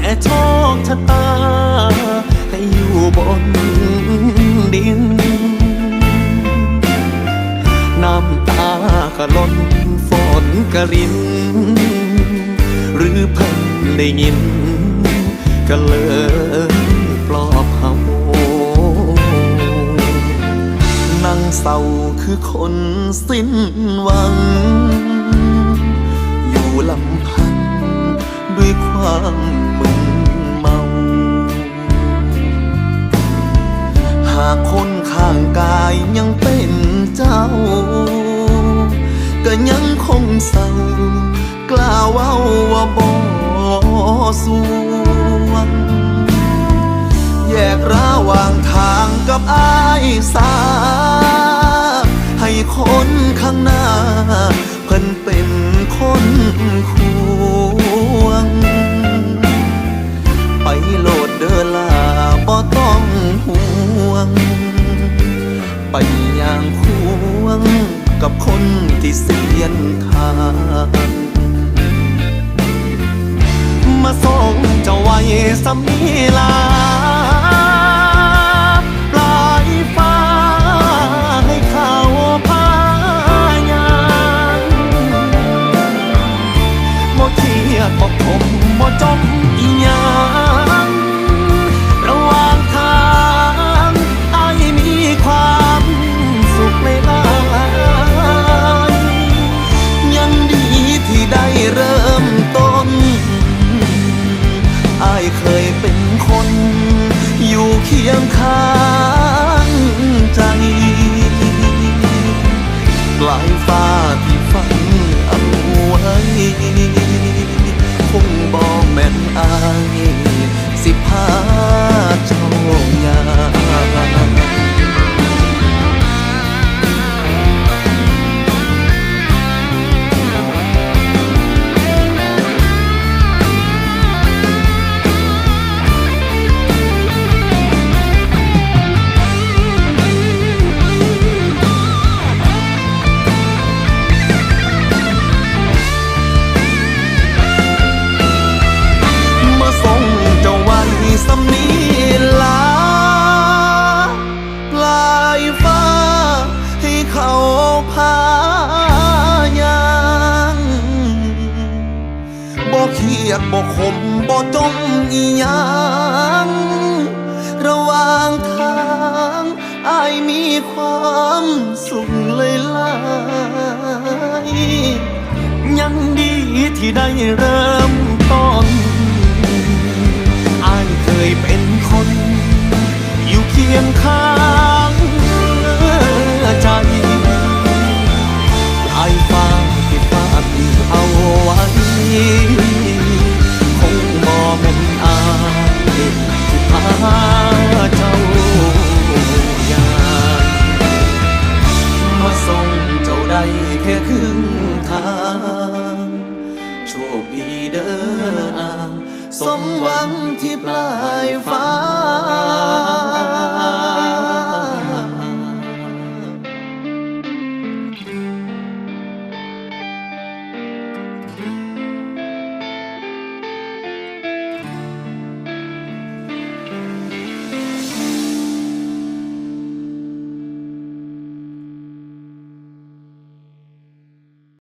แต่โชคชะตา ให้อยู่บนดิน น้ำตาก็ล้นฝนกระริน หรือเพิ่นได้ยิน ก็เลยปลอบเฮานั่งเศร้าคือคนสิ้นหวังามมึนเมา หากคนข้างกายยังเป็นเจ้า ก็ยังคงเศร้ากล้าเว้าว่าบ่สวงแยกระหว่างทางกับอายสา ให้คนข้างหน้าเพิ่นเป็นคนคู่ เสียนทางมาส่งเจ้าไว้สำนีลา ปล สำนีลาปลายฟ้าให้เขาพายางบ่เคียดบ่ขมบ่จมอีหยังระหว่างทางอายมีความสุขเลยลายยังดีที่ได้เริ่ม สมหวังที่ปลายฟ้า